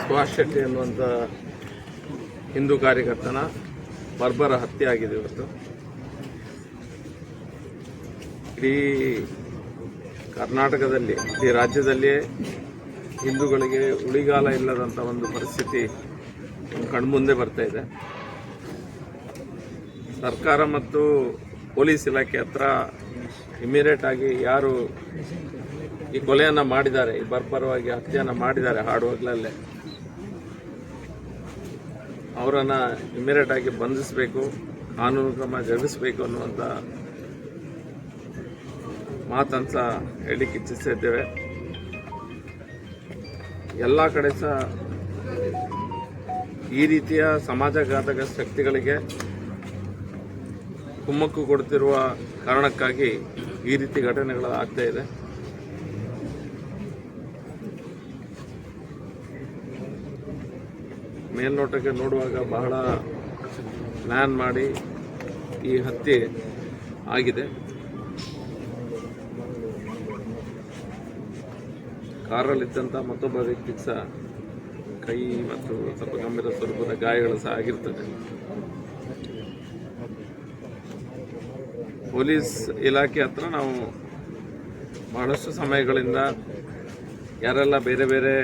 ಸುಭಾಷ್ ಶೆಟ್ಟಿ ಅನ್ನುವಂಥ ಹಿಂದೂ ಕಾರ್ಯಕರ್ತನ ಬರ್ಬರ ಹತ್ಯೆ ಆಗಿದೆ ಇವತ್ತು. ಇಡೀ ಕರ್ನಾಟಕದಲ್ಲಿ, ಇಡೀ ರಾಜ್ಯದಲ್ಲಿಯೇ ಹಿಂದೂಗಳಿಗೆ ಉಳಿಗಾಲ ಇಲ್ಲದಂಥ ಒಂದು ಪರಿಸ್ಥಿತಿ ಕಣ್ಮುಂದೆ ಬರ್ತಾ ಇದೆ. ಸರ್ಕಾರ ಮತ್ತು ಪೊಲೀಸ್ ಇಲಾಖೆ ಹತ್ರ ಇಮಿಡಿಯೇಟ್ ಆಗಿ ಯಾರು ಈ ಕೊಲೆಯನ್ನು ಮಾಡಿದ್ದಾರೆ, ಈ ಬರ್ಬರವಾಗಿ ಹತ್ಯೆಯನ್ನು ಮಾಡಿದ್ದಾರೆ ಹಾಡುವಾಗಲಲ್ಲೇ. ಅವರನ್ನು ಇಮಿಡಿಯೇಟ್ ಆಗಿ ಬಂಧಿಸಬೇಕು, ಕಾನೂನು ಕ್ರಮ ಜರುಗಿಸಬೇಕು ಅನ್ನುವಂಥ ಮಾತಂತ ಹೇಳಲಿಕ್ಕೆ ಇಚ್ಛಿಸಿದ್ದೇವೆ ಎಲ್ಲ ಕಡೆ ಸಹ ಈ ರೀತಿಯ ಸಮಾಜಘಾತಕ ಶಕ್ತಿಗಳಿಗೆ ಕುಮ್ಮಕ್ಕು ಕೊಡ್ತಿರುವ ಕಾರಣಕ್ಕಾಗಿ ಈ ರೀತಿ ಘಟನೆಗಳು ಆಗ್ತಾ ಇದೆ. ಮೇಲ್ನೋಟಕ್ಕೆ ನೋಡುವಾಗ ಬಹಳ ಪ್ಲ್ಯಾನ್ ಮಾಡಿ ಈ ಹತ್ಯೆ ಆಗಿದೆ. ಕಾರಲ್ಲಿದ್ದಂಥ ಮತ್ತೊಬ್ಬ ವ್ಯಕ್ತಿಗೆ ಸಹ ಕೈ ಮತ್ತು ಸ್ವಲ್ಪ ಗಂಭೀರ ಸ್ವರೂಪದ ಗಾಯಗಳು ಸಹ ಆಗಿರ್ತದೆ. ಪೊಲೀಸ್ ಇಲಾಖೆ ಹತ್ರ ನಾವು ಬಹಳಷ್ಟು ಸಮಯಗಳಿಂದ ಯಾರೆಲ್ಲ ಬೇರೆ ಬೇರೆ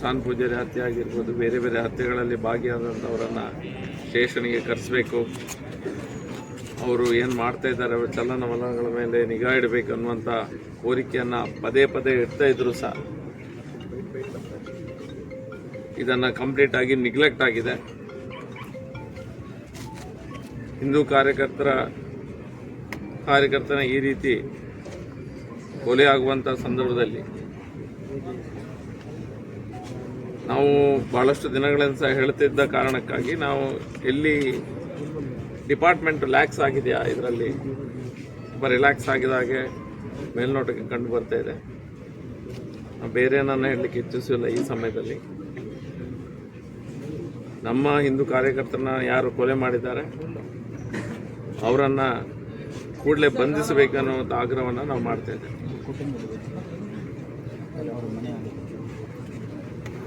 ಶಾನ್ ಪೂಜಾರಿ ಹತ್ಯೆ ಆಗಿರ್ಬೋದು, ಬೇರೆ ಬೇರೆ ಹತ್ಯೆಗಳಲ್ಲಿ ಭಾಗಿಯಾದಂಥವರನ್ನು ಸ್ಟೇಷನ್ಗೆ ಕರೆಸಬೇಕು. ಅವರು ಏನು ಮಾಡ್ತಾ ಇದ್ದಾರೆ, ಅವರ ಚಲನವಲನಗಳ ಮೇಲೆ ನಿಗಾ ಇಡಬೇಕು ಅನ್ನುವಂಥ ಕೋರಿಕೆಯನ್ನು ಪದೇ ಪದೇ ಇಡ್ತಾ ಇದ್ರು ಸಹ. ಇದನ್ನು ಕಂಪ್ಲೀಟ್ ಆಗಿ ನಿಗ್ಲೆಕ್ಟ್ ಆಗಿದೆ. ಹಿಂದೂ ಕಾರ್ಯಕರ್ತರ, ಕಾರ್ಯಕರ್ತನ ಈ ರೀತಿ ಕೊಲೆ ಆಗುವಂಥ ಸಂದರ್ಭದಲ್ಲಿ ನಾವು ಬಹಳಷ್ಟು ದಿನಗಳಿಂದ ಸಹ ಹೇಳ್ತಿದ್ದ ಕಾರಣಕ್ಕಾಗಿ ನಾವು ಎಲ್ಲಿ ಡಿಪಾರ್ಟ್ಮೆಂಟ್ ಲ್ಯಾಕ್ಸ್ ಆಗಿದೆಯಾ ಇದರಲ್ಲಿ? ತುಂಬ ರಿಲ್ಯಾಕ್ಸ್ ಆಗಿದ ಹಾಗೆ ಮೇಲ್ನೋಟಕ್ಕೆ ಕಂಡು ಬರ್ತಾ ಇದೆ. ಬೇರೆ ಏನನ್ನ ಹೇಳಲಿಕ್ಕೆ ಇಚ್ಛಿಸಿಲ್ಲ ಈ ಸಮಯದಲ್ಲಿ. ನಮ್ಮ ಹಿಂದೂ ಕಾರ್ಯಕರ್ತರನ್ನ ಯಾರು ಕೊಲೆ ಮಾಡಿದ್ದಾರೆ, ಅವರನ್ನು ಕೂಡಲೇ ಬಂಧಿಸಬೇಕನ್ನುವಂಥ ಆಗ್ರಹವನ್ನು ನಾವು ಮಾಡ್ತಾ ಇದ್ದೇವೆ.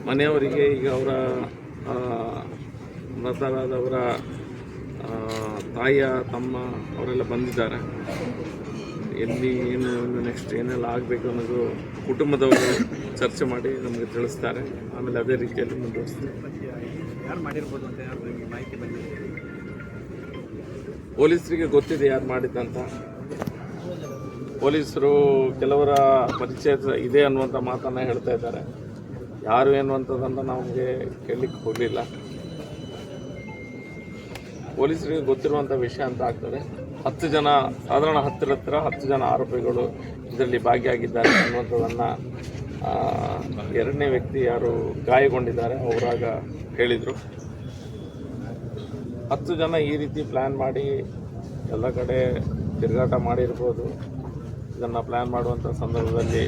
ಮನೆಯವರಿಗೆ ಈಗ ಅವರ ಮೃತರಾದವರ ತಾಯಿಯ ತಮ್ಮ ಅವರೆಲ್ಲ ಬಂದಿದ್ದಾರೆ. ಎಲ್ಲಿ ಏನು ನೆಕ್ಸ್ಟ್ ಏನೆಲ್ಲ ಆಗಬೇಕು ಅನ್ನೋದು ಕುಟುಂಬದವರು ಚರ್ಚೆ ಮಾಡಿ ನಮಗೆ ತಿಳಿಸ್ತಾರೆ. ಆಮೇಲೆ ಅದೇ ರೀತಿಯಲ್ಲಿ ಮುಂದುವರಿಸ್ತಾರೆ. ಪೊಲೀಸರಿಗೆ ಗೊತ್ತಿದೆ ಯಾರು ಮಾಡಿದ್ದಂತ ಪೊಲೀಸರು ಕೆಲವರ ಪರಿಚಯ ಇದೆ ಅನ್ನುವಂಥ ಮಾತನ್ನು ಹೇಳ್ತಾ ಇದ್ದಾರೆ. ಯಾರು ಏನು ಎನ್ನುವಂಥದ್ದನ್ನು ನಮಗೆ ಕೇಳಲಿಕ್ಕೆ ಹೋಗಲಿಲ್ಲ. ಪೊಲೀಸರಿಗೆ ಗೊತ್ತಿರುವಂಥ ವಿಷಯ ಅಂತ ಆಗ್ತದೆ. ಹತ್ತು ಜನ, ಸಾಧಾರಣ ಹತ್ತಿರ ಹತ್ತಿರ ಹತ್ತು ಜನ ಆರೋಪಿಗಳು ಇದರಲ್ಲಿ ಭಾಗಿಯಾಗಿದ್ದಾರೆ ಅನ್ನುವಂಥದ್ದನ್ನು ಎರಡನೇ ವ್ಯಕ್ತಿ ಯಾರು ಗಾಯಗೊಂಡಿದ್ದಾರೆ ಅವರಾಗ ಹೇಳಿದರು. ಹತ್ತು ಜನ ಈ ರೀತಿ ಪ್ಲ್ಯಾನ್ ಮಾಡಿ ಎಲ್ಲ ಕಡೆ ತಿರುಗಾಟ ಮಾಡಿರ್ಬೋದು. ಇದನ್ನು ಪ್ಲ್ಯಾನ್ ಮಾಡುವಂಥ ಸಂದರ್ಭದಲ್ಲಿ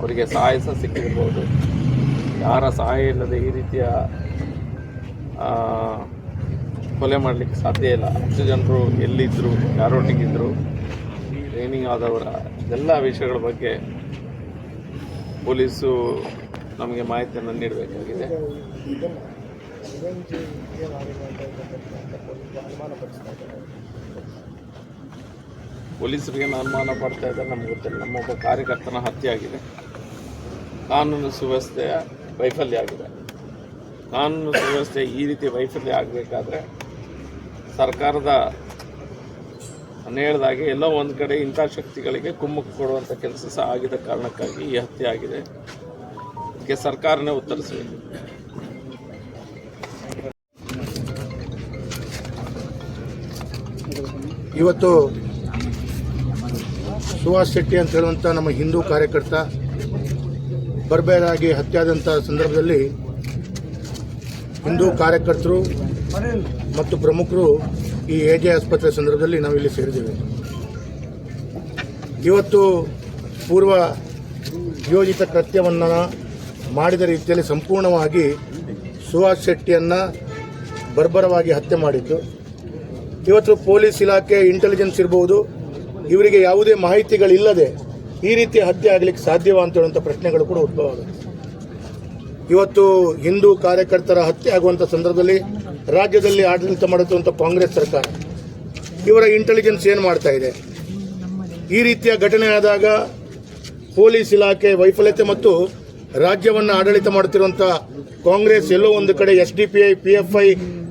ಅವರಿಗೆ ಸಹಾಯ ಸಹ ಸಿಕ್ಕಿರ್ಬೋದು. ಯಾರ ಸಹಾಯ ಇಲ್ಲದೆ ಈ ರೀತಿಯ ಕೊಲೆ ಮಾಡಲಿಕ್ಕೆ ಸಾಧ್ಯ ಇಲ್ಲ. ಹತ್ತು ಜನರು ಎಲ್ಲಿದ್ದರು ಯಾರೊಟ್ಟಿಗಿದ್ದರು ಟ್ರೈನಿಂಗ್ ಆದವರ ಎಲ್ಲ ವಿಷಯಗಳ ಬಗ್ಗೆ ಪೊಲೀಸು ನಮಗೆ ಮಾಹಿತಿಯನ್ನು ನೀಡಬೇಕಾಗಿದೆ. ಪೊಲೀಸರಿಗೆ ಅನುಮಾನ ಪಡ್ತಾ ಇದ್ದಾರೆ ನಮ್ಗೆ ಗೊತ್ತಿಲ್ಲ. ನಮ್ಮೊಬ್ಬ ಕಾರ್ಯಕರ್ತನ ಹತ್ಯೆ ಆಗಿದೆ. ಕಾನೂನು ಸುವ್ಯವಸ್ಥೆಯ ವೈಫಲ್ಯ ಆಗಿದೆ. ಕಾನೂನು ಸುವ್ಯವಸ್ಥೆ ಈ ರೀತಿ ವೈಫಲ್ಯ ಆಗಬೇಕಾದ್ರೆ ಸರ್ಕಾರದ ನಾನು ಹೇಳ್ದಾಗೆ ಎಲ್ಲೋ ಒಂದು ಕಡೆ ಇಂಥ ಶಕ್ತಿಗಳಿಗೆ ಕುಮ್ಮಕ್ಕು ಕೊಡುವಂಥ ಕೆಲಸ ಸಹ ಆಗಿದ ಕಾರಣಕ್ಕಾಗಿ ಈ ಹತ್ಯೆ ಆಗಿದೆ. ಇದಕ್ಕೆ ಸರ್ಕಾರನೇ ಉತ್ತರಿಸಬೇಕು ಇವತ್ತು ಸುಹಾಸ್ ಶೆಟ್ಟಿ ಅಂತ ಹೇಳುವಂಥ ನಮ್ಮ ಹಿಂದೂ ಕಾರ್ಯಕರ್ತ ಬರ್ಬೇರಾಗಿ ಹತ್ಯಾದಂಥ ಸಂದರ್ಭದಲ್ಲಿ ಹಿಂದೂ ಕಾರ್ಯಕರ್ತರು ಮತ್ತು ಪ್ರಮುಖರು ಈ ಎ ಜೆ ಆಸ್ಪತ್ರೆ ಸಂದರ್ಭದಲ್ಲಿ ನಾವಿಲ್ಲಿ ಸೇರಿದ್ದೇವೆ. ಇವತ್ತು ಪೂರ್ವ ಯೋಜಿತ ಕೃತ್ಯವನ್ನು ಮಾಡಿದ ರೀತಿಯಲ್ಲಿ ಸಂಪೂರ್ಣವಾಗಿ ಸುಹಾಸ್ ಶೆಟ್ಟಿಯನ್ನು ಬರ್ಬರವಾಗಿ ಹತ್ಯೆ ಮಾಡಿದ್ದು ಇವತ್ತು ಪೊಲೀಸ್ ಇಲಾಖೆ ಇಂಟೆಲಿಜೆನ್ಸ್ ಇರಬಹುದು ಇವರಿಗೆ ಯಾವುದೇ ಮಾಹಿತಿಗಳಿಲ್ಲದೆ ಈ ರೀತಿ ಹತ್ಯೆ ಆಗಲಿಕ್ಕೆ ಸಾಧ್ಯವ ಅಂತ ಹೇಳುವಂಥ ಪ್ರಶ್ನೆಗಳು ಕೂಡ ಉದ್ಭವ ಆಗುತ್ತೆ. ಇವತ್ತು ಹಿಂದೂ ಕಾರ್ಯಕರ್ತರ ಹತ್ಯೆ ಆಗುವಂಥ ಸಂದರ್ಭದಲ್ಲಿ ರಾಜ್ಯದಲ್ಲಿ ಆಡಳಿತ ಮಾಡುತ್ತಿರುವಂಥ ಕಾಂಗ್ರೆಸ್ ಸರ್ಕಾರ, ಇವರ ಇಂಟೆಲಿಜೆನ್ಸ್ ಏನು ಮಾಡ್ತಾ ಇದೆ? ಈ ರೀತಿಯ ಘಟನೆ ಆದಾಗ ಪೊಲೀಸ್ ಇಲಾಖೆ ವೈಫಲ್ಯತೆ ಮತ್ತು ರಾಜ್ಯವನ್ನು ಆಡಳಿತ ಮಾಡುತ್ತಿರುವಂಥ ಕಾಂಗ್ರೆಸ್ ಎಲ್ಲೋ ಒಂದು ಕಡೆ S D P I P F I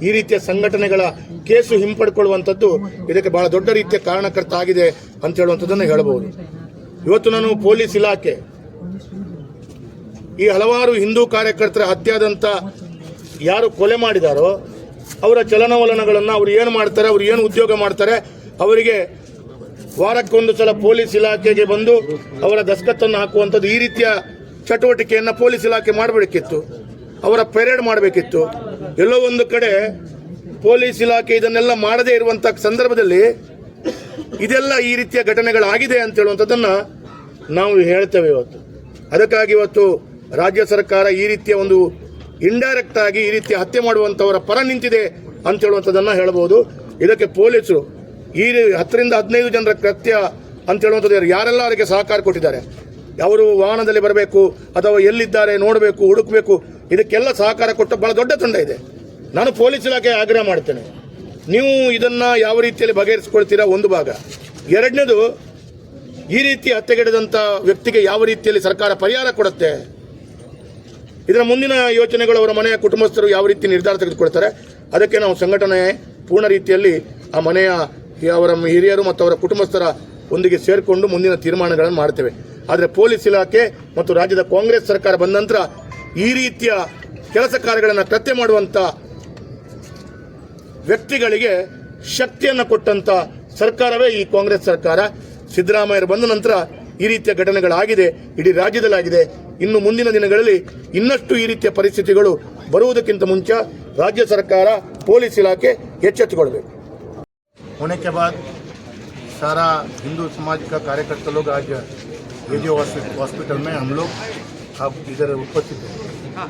ಈ ರೀತಿಯ ಸಂಘಟನೆಗಳ ಕೇಸು ಹಿಂಪಡ್ಕೊಳ್ಳುವಂಥದ್ದು ಇದಕ್ಕೆ ಬಹಳ ದೊಡ್ಡ ರೀತಿಯ ಕಾರಣಕರ್ತ ಆಗಿದೆ ಅಂತ ಹೇಳುವಂಥದ್ದನ್ನು ಹೇಳಬಹುದು. ಇವತ್ತು ನಾನು ಪೊಲೀಸ್ ಇಲಾಖೆ, ಈ ಹಲವಾರು ಹಿಂದೂ ಕಾರ್ಯಕರ್ತರ ಹತ್ಯಾದಂತ ಯಾರು ಕೊಲೆ ಮಾಡಿದಾರೋ, ಅವರ ಚಲನವಲನಗಳನ್ನು ಅವ್ರು ಏನು ಮಾಡ್ತಾರೆ, ಅವ್ರು ಏನು ಉದ್ಯೋಗ ಮಾಡ್ತಾರೆ, ಅವರಿಗೆ ವಾರಕ್ಕೊಂದು ಸಲ ಪೊಲೀಸ್ ಇಲಾಖೆಗೆ ಬಂದು ಅವರ ದಸ್ಕತ್ತನ್ನು ಹಾಕುವಂಥದ್ದು ಈ ರೀತಿಯ ಚಟುವಟಿಕೆಯನ್ನು ಪೊಲೀಸ್ ಇಲಾಖೆ ಮಾಡಬೇಕಿತ್ತು, ಅವರ ಪೆರೇಡ್ ಮಾಡಬೇಕಿತ್ತು. ಎಲ್ಲೋ ಒಂದು ಕಡೆ ಪೊಲೀಸ್ ಇಲಾಖೆ ಇದನ್ನೆಲ್ಲ ಮಾಡದೇ ಇರುವಂಥ ಸಂದರ್ಭದಲ್ಲಿ ಇದೆಲ್ಲ ಈ ರೀತಿಯ ಘಟನೆಗಳಾಗಿದೆ ಅಂತ ಹೇಳುವಂಥದ್ದನ್ನು ನಾವು ಹೇಳ್ತೇವೆ ಇವತ್ತು. ಅದಕ್ಕಾಗಿ ಇವತ್ತು ರಾಜ್ಯ ಸರ್ಕಾರ ಈ ರೀತಿಯ ಒಂದು ಇಂಡೈರೆಕ್ಟ್ ಆಗಿ ಈ ರೀತಿಯ ಹತ್ಯೆ ಮಾಡುವಂಥವರ ಪರ ನಿಂತಿದೆ ಅಂತ ಹೇಳುವಂಥದ್ದನ್ನು ಹೇಳ್ಬೋದು. ಇದಕ್ಕೆ ಪೊಲೀಸರು ಈ ಹತ್ತರಿಂದ ಹದಿನೈದು ಜನರ ಕೃತ್ಯ ಅಂತ ಹೇಳುವಂಥದ್ದು ಯಾರೆಲ್ಲ ಅವರಿಗೆ ಸಹಕಾರ ಕೊಟ್ಟಿದ್ದಾರೆ? ಅವರು ವಾಹನದಲ್ಲಿ ಬರಬೇಕು ಅಥವಾ ಎಲ್ಲಿದ್ದಾರೆ ನೋಡಬೇಕು ಹುಡುಕಬೇಕು ಇದಕ್ಕೆಲ್ಲ ಸಹಕಾರ ಕೊಟ್ಟ ಬಹಳ ದೊಡ್ಡ ತಂಡ ಇದೆ. ನಾನು ಪೊಲೀಸ್ ಇಲಾಖೆ ಆಗ್ರಹ ಮಾಡ್ತೇನೆ. ನೀವು ಇದನ್ನ ಯಾವ ರೀತಿಯಲ್ಲಿ ಬಗೆಹರಿಸ್ಕೊಳ್ತೀರಾ? ಒಂದು ಭಾಗ. ಎರಡನೇದು, ಈ ರೀತಿ ಹತ್ಯೆಗೆಡದಂಥ ವ್ಯಕ್ತಿಗೆ ಯಾವ ರೀತಿಯಲ್ಲಿ ಸರ್ಕಾರ ಪರಿಹಾರ ಕೊಡುತ್ತೆ? ಇದರ ಮುಂದಿನ ಯೋಚನೆಗಳು ಅವರ ಮನೆಯ ಕುಟುಂಬಸ್ಥರು ಯಾವ ರೀತಿ ನಿರ್ಧಾರ ತೆಗೆದುಕೊಳ್ತಾರೆ? ಅದಕ್ಕೆ ನಾವು ಸಂಘಟನೆ ಪೂರ್ಣ ರೀತಿಯಲ್ಲಿ ಆ ಮನೆಯ ಅವರ ಹಿರಿಯರು ಮತ್ತು ಅವರ ಕುಟುಂಬಸ್ಥರ ಒಂದಿಗೆ ಸೇರಿಕೊಂಡು ಮುಂದಿನ ತೀರ್ಮಾನಗಳನ್ನು ಮಾಡ್ತೇವೆ. ಆದರೆ ಪೊಲೀಸ್ ಇಲಾಖೆ ಮತ್ತು ರಾಜ್ಯದ ಕಾಂಗ್ರೆಸ್ ಸರ್ಕಾರ ಬಂದ ನಂತರ ಈ ರೀತಿಯ ಕೆಲಸ ಕಾರ್ಯಗಳನ್ನು ಕೃತ್ಯ ಮಾಡುವಂಥ ವ್ಯಕ್ತಿಗಳಿಗೆ ಶಕ್ತಿಯನ್ನು ಕೊಟ್ಟಂತ ಸರ್ಕಾರವೇ ಈ ಕಾಂಗ್ರೆಸ್ ಸರ್ಕಾರ ಸಿದ್ದರಾಮಯ್ಯರು ಬಂದ ನಂತರ ಈ ರೀತಿಯ ಘಟನೆಗಳಾಗಿದೆ ಇಡೀ ರಾಜ್ಯದಲ್ಲಾಗಿದೆ ಇನ್ನು ಮುಂದಿನ ದಿನಗಳಲ್ಲಿ ಇನ್ನಷ್ಟು ಈ ರೀತಿಯ ಪರಿಸ್ಥಿತಿಗಳು ಬರುವುದಕ್ಕಿಂತ ಮುಂಚೆ ರಾಜ್ಯ ಸರ್ಕಾರ ಪೊಲೀಸ್ ಇಲಾಖೆ ಎಚ್ಚೆತ್ತುಕೊಳ್ಬೇಕು होने के बाद सारा हिंदू समाज का कार्यकर्ता लोग आज रेडियो हॉस्पिटल में हम लोग अब इधर उपस्थित हैं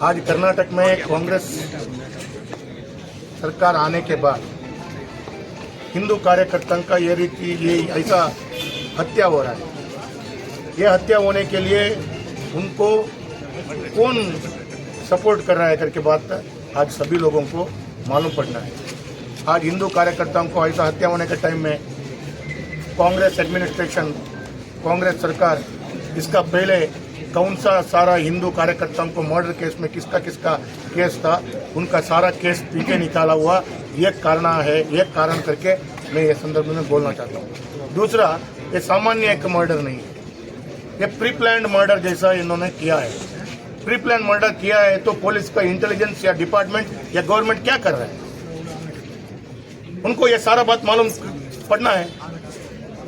आज कर्नाटक में कांग्रेस सरकार आने के बाद हिंदू कार्यकर्ताओं का ये रीति, ये ऐसा हत्या हो रहा है। ये हत्या होने के लिए उनको कौन सपोर्ट कर रहा है करके बात आज सभी लोगों को मालूम पड़ना है। आज हिंदू कार्यकर्ताओं को ऐसा हत्या होने के टाइम में कांग्रेस एडमिनिस्ट्रेशन कांग्रेस सरकार, इसका पहले कौन सा सारा हिंदू कार्यकर्ताओं को मर्डर केस में किसका किसका केस था उनका सारा केस पीछे निकाला हुआ ये कारण है ये कारण करके मैं ये संदर्भ में बोलना चाहता हूँ। दूसरा, ये सामान्य एक मर्डर नहीं है। ये प्री प्लान्ड मर्डर जैसा इन्होंने किया है। प्री प्लान मर्डर किया है तो पुलिस का इंटेलिजेंस या डिपार्टमेंट या गवर्नमेंट क्या कर रहा है? उनको ये सारा बात मालूम पड़ना है।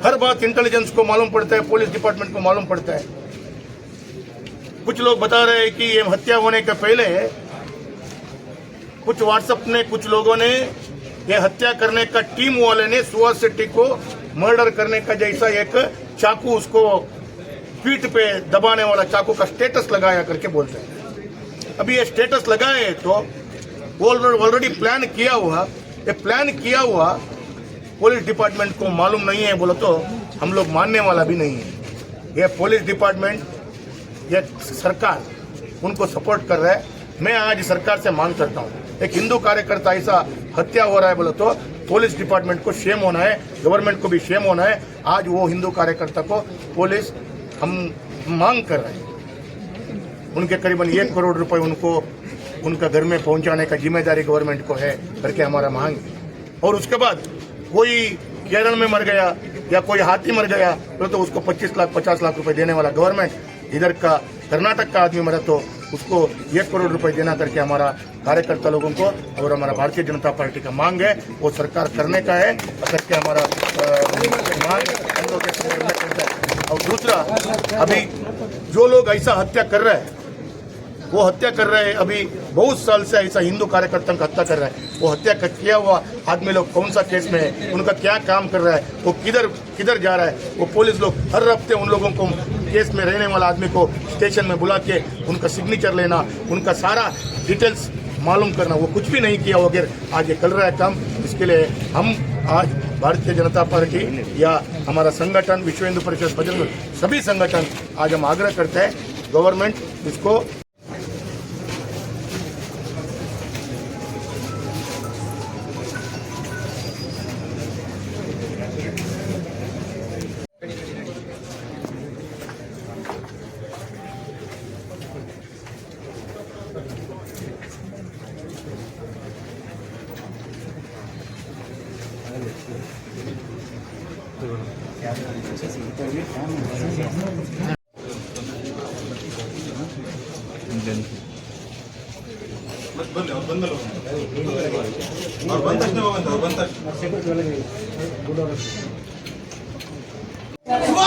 हर बात इंटेलिजेंस को मालूम पड़ता है, पुलिस डिपार्टमेंट को मालूम पड़ता है। कुछ लोग बता रहे हैं कि ये हत्या होने के पहले कुछ व्हाट्सएप ने, कुछ लोगों ने ये हत्या करने का टीम वाले ने सुहास शेट्टी को मर्डर करने का जैसा एक चाकू उसको पीठ पे दबाने वाला चाकू का स्टेटस लगाया करके बोलते हैं। अभी ये स्टेटस लगाए तो ऑलरेडी प्लान किया हुआ, ये प्लान किया हुआ पुलिस डिपार्टमेंट को मालूम नहीं है, बोलो तो हम लोग मानने वाला भी नहीं है। ये पुलिस डिपार्टमेंट ये सरकार उनको सपोर्ट कर रहा है। मैं आज सरकार से मांग करता हूँ एक हिंदू कार्यकर्ता ऐसा हत्या हो रहा है बोले तो पुलिस डिपार्टमेंट को शेम होना है गवर्नमेंट को भी शेम होना है आज वो हिंदू कार्यकर्ता को पुलिस हम मांग कर रहे हैं। उनके करीबन एक करोड़ रुपए उनको उनका घर में पहुँचाने का ज़िम्मेदारी गवर्नमेंट को है करके हमारा मांग। और उसके बाद कोई केरल में मर गया या कोई हाथी मर गया तो, तो उसको 25 लाख 50 लाख रुपए देने वाला गवर्नमेंट इधर का कर्नाटक का आदमी मरा तो उसको एक करोड़ रुपए देना करके हमारा कार्यकर्ता लोगों को और हमारा भारतीय जनता पार्टी का मांग है, वो सरकार करने का है, करके हमारा मांग और दूसरा, अभी जो लोग ऐसा हत्या कर रहे हैं, वो हत्या कर रहे हैं, अभी बहुत साल से ऐसा हिंदू कार्यकर्ताओं का हत्या कर रहा है। वो हत्या किया हुआ आदमी लोग कौन सा केस में है, उनका क्या काम कर रहा है, वो किधर किधर जा रहा है, वो पुलिस लोग हर हफ़्ते उन लोगों को केस में रहने वाला आदमी को स्टेशन में बुला के उनका सिग्नेचर लेना, उनका सारा डिटेल्स मालूम करना, वो कुछ भी नहीं किया वगैरह आज ये कर रहा है काम, इसके लिए हम आज भारतीय जनता पार्टी या हमारा संगठन, विश्व हिंदू परिषद, बजरंग सभी संगठन आज हम आग्रह करते हैं, गवर्नमेंट इसको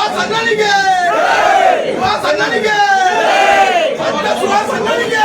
ಸುಹಾಸ್ ಅಣ್ಣನಿಗೆ ಸುಹಾಸ್ ಅಣ್ಣನಿಗೆ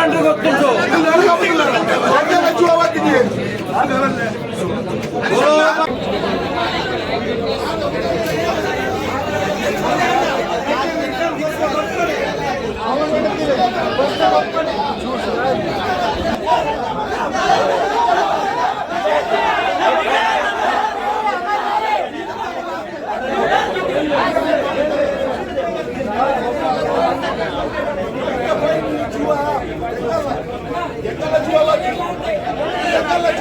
ಹಿಂದೂ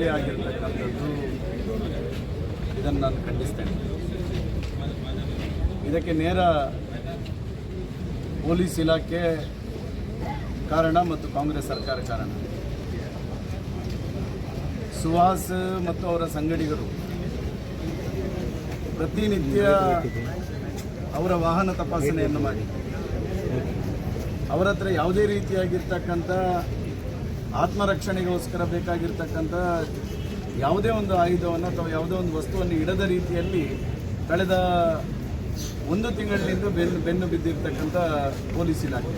ಹತ್ಯೆ ಆಗಿರ್ತಕ್ಕಂಥದ್ದು ಇದನ್ನು ನಾನು ಖಂಡಿಸ್ತೇನೆ. ಇದಕ್ಕೆ ನೇರ ಪೊಲೀಸ್ ಇಲಾಖೆ ಕಾರಣ ಮತ್ತು ಕಾಂಗ್ರೆಸ್ ಸರ್ಕಾರ ಕಾರಣ. ಸುಹಾಸ್ ಮತ್ತು ಅವರ ಸಂಗಡಿಗರು ಪ್ರತಿನಿತ್ಯ ಅವರ ವಾಹನ ತಪಾಸಣೆಯನ್ನು ಮಾಡಿ. ಅವರ ಹತ್ರ ಯಾವುದೇ ರೀತಿಯಾಗಿರ್ತಕ್ಕಂಥ ಆತ್ಮರಕ್ಷಣೆಗೋಸ್ಕರ ಬೇಕಾಗಿರ್ತಕ್ಕಂಥ ಯಾವುದೇ ಒಂದು ಆಯುಧವನ್ನು ಅಥವಾ ಯಾವುದೇ ಒಂದು ವಸ್ತುವನ್ನು ಇಡದ ರೀತಿಯಲ್ಲಿ ಕಳೆದ ಒಂದು ತಿಂಗಳಿನಿಂದ ಬೆನ್ನು ಬೆನ್ನು ಬಿದ್ದಿರ್ತಕ್ಕಂಥ ಪೊಲೀಸ್ ಇಲಾಖೆ.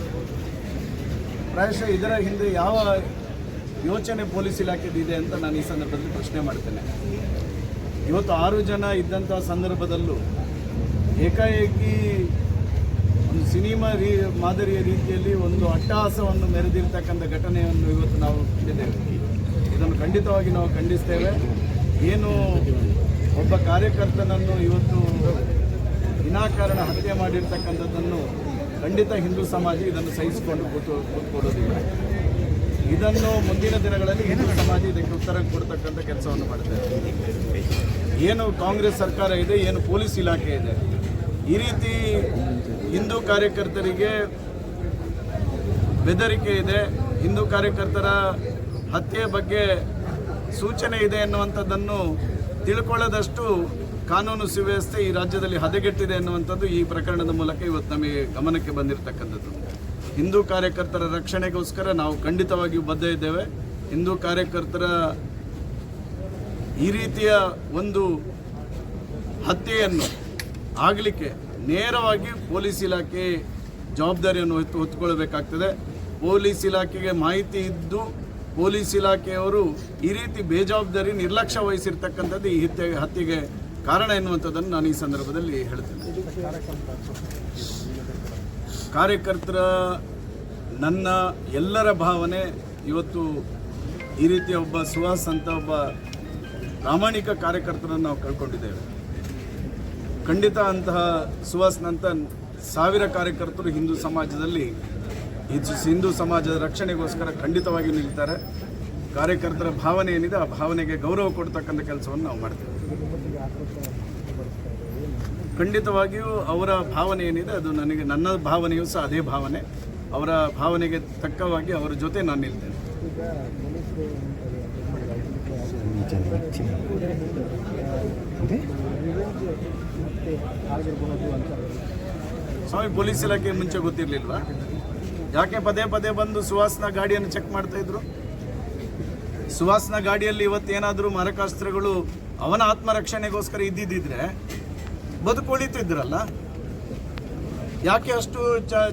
ಪ್ರಾಯಶಃ ಇದರ ಹಿಂದೆ ಯಾವ ಯೋಚನೆ ಪೊಲೀಸ್ ಇಲಾಖೆದಿದೆ ಅಂತ ನಾನು ಈ ಸಂದರ್ಭದಲ್ಲಿ ಪ್ರಶ್ನೆ ಮಾಡ್ತೇನೆ. ಇವತ್ತು ಆರು ಜನ ಇದ್ದಂಥ ಸಂದರ್ಭದಲ್ಲೂ ಏಕಾಏಕಿ ಒಂದು ಸಿನಿಮಾ ರೀ, ಮಾದರಿಯ ರೀತಿಯಲ್ಲಿ ಒಂದು ಅಟ್ಟಹಾಸವನ್ನು ಮೆರೆದಿರ್ತಕ್ಕಂಥ ಘಟನೆಯನ್ನು ಇವತ್ತು ನಾವು ಕಂಡಿದ್ದೇವೆ. ಇದನ್ನು ಖಂಡಿತವಾಗಿ ನಾವು ಖಂಡಿಸ್ತೇವೆ. ಏನು ಒಬ್ಬ ಕಾರ್ಯಕರ್ತನನ್ನು ಇವತ್ತು ವಿನಾಕಾರಣ ಹತ್ಯೆ ಮಾಡಿರ್ತಕ್ಕಂಥದ್ದನ್ನು ಖಂಡಿತ ಹಿಂದೂ ಸಮಾಜ ಇದನ್ನು ಸಹಿಸಿಕೊಂಡು ಕೂತು, ಕೂತ್ಕೊಳ್ಳೋದಿಲ್ಲ. ಇದನ್ನು ಮುಂದಿನ ದಿನಗಳಲ್ಲಿ ಹಿಂದೂ ಸಮಾಜ ಇದಕ್ಕೆ ಉತ್ತರ ಕೊಡ್ತಕ್ಕಂಥ ಕೆಲಸವನ್ನು ಮಾಡ್ತೇವೆ ಏನು ಕಾಂಗ್ರೆಸ್ ಸರ್ಕಾರ ಇದೆ, ಏನು ಪೊಲೀಸ್ ಇಲಾಖೆ ಇದೆ. ಈ ರೀತಿ ಹಿಂದೂ ಕಾರ್ಯಕರ್ತರಿಗೆ ಬೆದರಿಕೆ ಇದೆ. ಹಿಂದೂ ಕಾರ್ಯಕರ್ತರ ಹತ್ಯೆ ಬಗ್ಗೆ ಸೂಚನೆ ಇದೆ ಎನ್ನುವಂಥದ್ದನ್ನು ತಿಳ್ಕೊಳ್ಳದಷ್ಟು ಕಾನೂನು ಸುವ್ಯವಸ್ಥೆ ಈ ರಾಜ್ಯದಲ್ಲಿ ಹದಗೆಟ್ಟಿದೆ ಎನ್ನುವಂಥದ್ದು ಈ ಪ್ರಕರಣದ ಮೂಲಕ ಇವತ್ತು ನಮಗೆ ಗಮನಕ್ಕೆ ಬಂದಿರತಕ್ಕಂಥದ್ದು. ಹಿಂದೂ ಕಾರ್ಯಕರ್ತರ ರಕ್ಷಣೆಗೋಸ್ಕರ ನಾವು ಖಂಡಿತವಾಗಿಯೂ ಬದ್ಧ ಇದ್ದೇವೆ. ಹಿಂದೂ ಕಾರ್ಯಕರ್ತರ ಈ ರೀತಿಯ ಒಂದು ಹತ್ಯೆಯನ್ನು ಆಗಲಿಕ್ಕೆ ನೇರವಾಗಿ ಪೊಲೀಸ್ ಇಲಾಖೆ ಜವಾಬ್ದಾರಿಯನ್ನು ಹೊತ್ತು ಹೊತ್ತುಕೊಳ್ಬೇಕಾಗ್ತದೆ. ಪೊಲೀಸ್ ಇಲಾಖೆಗೆ ಮಾಹಿತಿ ಇದ್ದು ಪೊಲೀಸ್ ಇಲಾಖೆಯವರು ಈ ರೀತಿ ಬೇಜವಾಬ್ದಾರಿ ನಿರ್ಲಕ್ಷ್ಯ ವಹಿಸಿರ್ತಕ್ಕಂಥದ್ದು ಈ ಹತ್ಯೆ, ಹತ್ಯೆಗೆ ಕಾರಣ ಎನ್ನುವಂಥದ್ದನ್ನು ನಾನು ಈ ಸಂದರ್ಭದಲ್ಲಿ ಹೇಳ್ತೇನೆ. ಕಾರ್ಯಕರ್ತರ ನನ್ನ ಎಲ್ಲರ ಭಾವನೆ ಇವತ್ತು ಈ ರೀತಿಯ ಒಬ್ಬ ಸುಹಾಸ್ ಅಂತ ಒಬ್ಬ ಪ್ರಾಮಾಣಿಕ ಕಾರ್ಯಕರ್ತರನ್ನು ನಾವು ಕಳ್ಕೊಂಡಿದ್ದೇವೆ. ಖಂಡಿತ ಅಂತಹ ಸುವಾಸ್ನಂತ ಸಾವಿರ ಕಾರ್ಯಕರ್ತರು ಹಿಂದೂ ಸಮಾಜದಲ್ಲಿ ಹಿಂದೂ ಸಮಾಜದ ರಕ್ಷಣೆಗೋಸ್ಕರ ಖಂಡಿತವಾಗಿ ನಿಲ್ತಾರೆ. ಕಾರ್ಯಕರ್ತರ ಭಾವನೆ ಏನಿದೆ ಆ ಭಾವನೆಗೆ ಗೌರವ ಕೊಡ್ತಕ್ಕಂಥ ಕೆಲಸವನ್ನು ನಾವು ಮಾಡ್ತೇವೆ. ಖಂಡಿತವಾಗಿಯೂ ಅವರ ಭಾವನೆ ಏನಿದೆ ಅದು ನನಗೆ ನನ್ನ ಭಾವನೆಯೂ ಸಹ ಅದೇ ಭಾವನೆ. ಅವರ ಭಾವನೆಗೆ ತಕ್ಕವಾಗಿ ಅವರ ಜೊತೆ ನಾನು ನಿಲ್ತೇನೆ. ಸ್ವಾಮಿ, ಪೊಲೀಸ್ ಇಲಾಖೆ ಮುಂಚೆ ಗೊತ್ತಿರಲಿಲ್ವಾ? ಯಾಕೆ ಪದೇ ಪದೇ ಬಂದು ಸುಹಾಸ್ನ ಗಾಡಿಯನ್ನು ಚೆಕ್ ಮಾಡ್ತಾ ಇದ್ರು? ಸುಹಾಸ್ನ ಗಾಡಿಯಲ್ಲಿ ಇವತ್ತೇನಾದರೂ ಮಾರಕಾಸ್ತ್ರಗಳು ಅವನ ಆತ್ಮರಕ್ಷಣೆಗೋಸ್ಕರ ಇದ್ದಿದ್ದಿದ್ರೆ ಬದುಕುಳಿತಿದ್ರಲ್ಲ ಯಾಕೆ ಅಷ್ಟು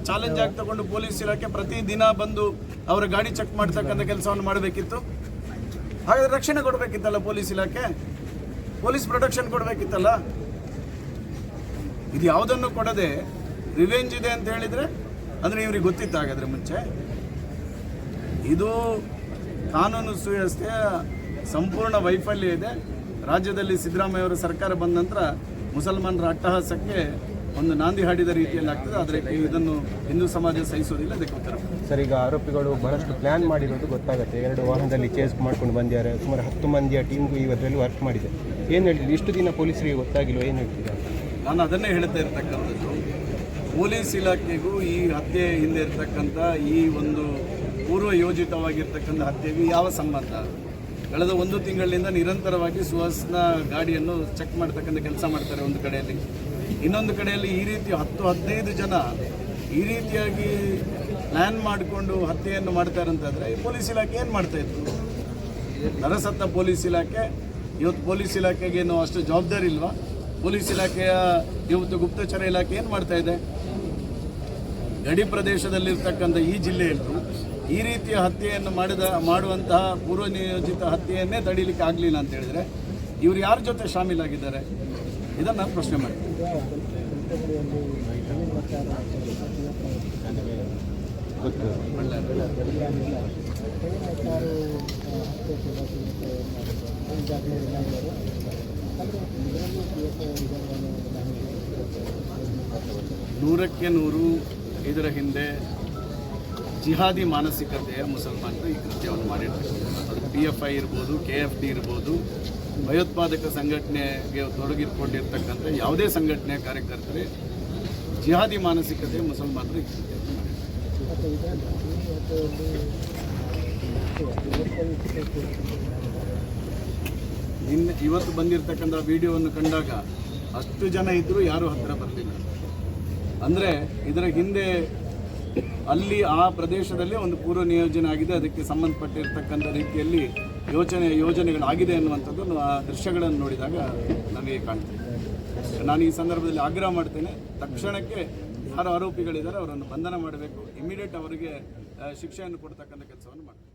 ಚಾಲೆಂಜ್ ಆಗಿ ತಗೊಂಡು ಪೊಲೀಸ್ ಇಲಾಖೆ ಪ್ರತಿ ದಿನ ಬಂದು ಅವರ ಗಾಡಿ ಚೆಕ್ ಮಾಡ್ತಕ್ಕಂಥ ಕೆಲಸವನ್ನು ಮಾಡಬೇಕಿತ್ತು? ಹಾಗಾದ್ರೆ ರಕ್ಷಣೆ ಕೊಡಬೇಕಿತ್ತಲ್ಲ ಪೊಲೀಸ್ ಇಲಾಖೆ? ಪೊಲೀಸ್ ಪ್ರೊಟೆಕ್ಷನ್ ಕೊಡಬೇಕಿತ್ತಲ್ಲ? ಇದು ಯಾವುದನ್ನು ಕೊಡದೆ ರಿವೆಂಜ್ ಇದೆ ಅಂತ ಹೇಳಿದ್ರೆ ಅಂದ್ರೆ ಇವ್ರಿಗೆ ಗೊತ್ತಿತ್ತು ಹಾಗಾದರೆ ಮುಂಚೆ? ಇದು ಕಾನೂನು ಸುವ್ಯವಸ್ಥೆಯ ಸಂಪೂರ್ಣ ವೈಫಲ್ಯ ಇದೆ. ರಾಜ್ಯದಲ್ಲಿ ಸಿದ್ದರಾಮಯ್ಯ ಅವರ ಸರ್ಕಾರ ಬಂದ ನಂತರ ಮುಸಲ್ಮಾನರ ಅಟ್ಟಹಾಸಕ್ಕೆ ಒಂದು ನಾಂದಿ ಹಾಡಿದ ರೀತಿಯಲ್ಲಿ ಆಗ್ತದೆ. ಆದರೆ ಇದನ್ನು ಹಿಂದೂ ಸಮಾಜ ಸಹಿಸೋದಿಲ್ಲ ಅದಕ್ಕೆ ಉತ್ತರ ಸರ್, ಈಗ ಆರೋಪಿಗಳು ಬಹಳಷ್ಟು ಪ್ಲಾನ್ ಮಾಡಿರೋದು ಗೊತ್ತಾಗುತ್ತೆ. ಎರಡು ವಾಹನದಲ್ಲಿ ಚೇಸ್ ಮಾಡ್ಕೊಂಡು ಬಂದಿದ್ದಾರೆ. ಸುಮಾರು ಹತ್ತು ಮಂದಿಯ ಟೀಮ್ಗೂ ಇವರಲ್ಲಿ ವರ್ಕ್ ಮಾಡಿದೆ. ಏನು ಹೇಳ್ತೀವಿ ಇಷ್ಟು ದಿನ ಪೊಲೀಸರಿಗೆ ಗೊತ್ತಾಗಿಲ್ಲ ಏನು ಹೇಳ್ತೀರಾ? ನಾನು ಅದನ್ನೇ ಹೇಳ್ತಾ ಇರ್ತಕ್ಕಂಥದ್ದು. ಪೊಲೀಸ್ ಇಲಾಖೆಗೂ ಈ ಹತ್ಯೆ ಹಿಂದೆ ಇರ್ತಕ್ಕಂಥ ಈ ಒಂದು ಪೂರ್ವ ಯೋಜಿತವಾಗಿರ್ತಕ್ಕಂಥ ಹತ್ಯೆಗೂ ಯಾವ ಸಂಬಂಧ? ಕಳೆದ ಒಂದು ತಿಂಗಳಿನಿಂದ ನಿರಂತರವಾಗಿ ಸುಹಾಸ್ನ ಗಾಡಿಯನ್ನು ಚೆಕ್ ಮಾಡ್ತಕ್ಕಂಥ ಕೆಲಸ ಮಾಡ್ತಾರೆ ಒಂದು ಕಡೆಯಲ್ಲಿ. ಇನ್ನೊಂದು ಕಡೆಯಲ್ಲಿ ಈ ರೀತಿ ಹತ್ತು ಹದಿನೈದು ಜನ ಈ ರೀತಿಯಾಗಿ ಪ್ಲ್ಯಾನ್ ಮಾಡಿಕೊಂಡು ಹತ್ಯೆಯನ್ನು ಮಾಡ್ತಾರೆ ಅಂತಂದರೆ ಈ ಪೊಲೀಸ್ ಇಲಾಖೆ ಏನು ಮಾಡ್ತಾ ಇತ್ತು ನರಸತ್ತ ಪೊಲೀಸ್ ಇಲಾಖೆ, ಇವತ್ತು ಪೊಲೀಸ್ ಇಲಾಖೆಗೇನು ಅಷ್ಟು ಜವಾಬ್ದಾರಿ ಇಲ್ವಾ? ಪೊಲೀಸ್ ಇಲಾಖೆಯ ಇವತ್ತು ಗುಪ್ತಚರ ಇಲಾಖೆ ಏನು ಮಾಡ್ತಾ ಇದೆ? ಗಡಿ ಪ್ರದೇಶದಲ್ಲಿರ್ತಕ್ಕಂಥ ಈ ಜಿಲ್ಲೆಯಲ್ಲೂ ಈ ರೀತಿಯ ಹತ್ಯೆಯನ್ನು ಮಾಡಿದ, ಮಾಡುವಂತಹ ಪೂರ್ವ ನಿಯೋಜಿತ ಹತ್ಯೆಯನ್ನೇ ತಡೀಲಿಕ್ಕೆ ಆಗಲಿಲ್ಲ ಅಂತ ಹೇಳಿದರೆ ಇವರು ಯಾರ ಜೊತೆ ಶಾಮೀಲಾಗಿದ್ದಾರೆ? ಇದನ್ನು ಪ್ರಶ್ನೆ ಮಾಡ್ತೀನಿ. ನೂರಕ್ಕೆ ನೂರು ಇದರ ಹಿಂದೆ ಜಿಹಾದಿ ಮಾನಸಿಕತೆಯ ಮುಸಲ್ಮಾನರು ಈ ಕೃತ್ಯವನ್ನು ಮಾಡಿರ್ತಾರೆ. ಅದು ಪಿ ಎಫ್ ಐ ಇರ್ಬೋದು, ಕೆ ಎಫ್ ಡಿ ಇರ್ಬೋದು, ಭಯೋತ್ಪಾದಕ ಸಂಘಟನೆಗೆ ತೊಡಗಿಕೊಂಡಿರ್ತಕ್ಕಂಥ ಯಾವುದೇ ಸಂಘಟನೆಯ ಕಾರ್ಯಕರ್ತರೇ ಜಿಹಾದಿ ಮಾನಸಿಕತೆ ಮುಸಲ್ಮಾನರು ಈ ಮಾಡಿರ್ತಾರೆ ನಿನ್ನೆ ಇವತ್ತು ಬಂದಿರತಕ್ಕಂಥ ವಿಡಿಯೋವನ್ನು ಕಂಡಾಗ ಅಷ್ಟು ಜನ ಇದ್ದರೂ ಯಾರೂ ಹತ್ತಿರ ಬರಲಿಲ್ಲ. ಅಂದರೆ ಇದರ ಹಿಂದೆ ಅಲ್ಲಿ ಆ ಪ್ರದೇಶದಲ್ಲಿ ಒಂದು ಪೂರ್ವ ನಿಯೋಜನೆ ಆಗಿದೆ, ಅದಕ್ಕೆ ಸಂಬಂಧಪಟ್ಟಿರ್ತಕ್ಕಂಥ ರೀತಿಯಲ್ಲಿ ಯೋಚನೆ, ಯೋಜನೆಗಳಾಗಿದೆ ಅನ್ನುವಂಥದ್ದು ಆ ದೃಶ್ಯಗಳನ್ನು ನೋಡಿದಾಗ ನಮಗೆ ಕಾಣ್ತದೆ. ನಾನು ಈ ಸಂದರ್ಭದಲ್ಲಿ ಆಗ್ರಹ ಮಾಡ್ತೇನೆ, ತಕ್ಷಣಕ್ಕೆ ಯಾರು ಆರೋಪಿಗಳಿದ್ದಾರೆ ಅವರನ್ನು ಬಂಧನ ಮಾಡಬೇಕು. ಇಮಿಡಿಯೇಟ್ ಅವರಿಗೆ ಶಿಕ್ಷೆಯನ್ನು ಕೊಡ್ತಕ್ಕಂಥ ಕೆಲಸವನ್ನು ಮಾಡ್ತೀನಿ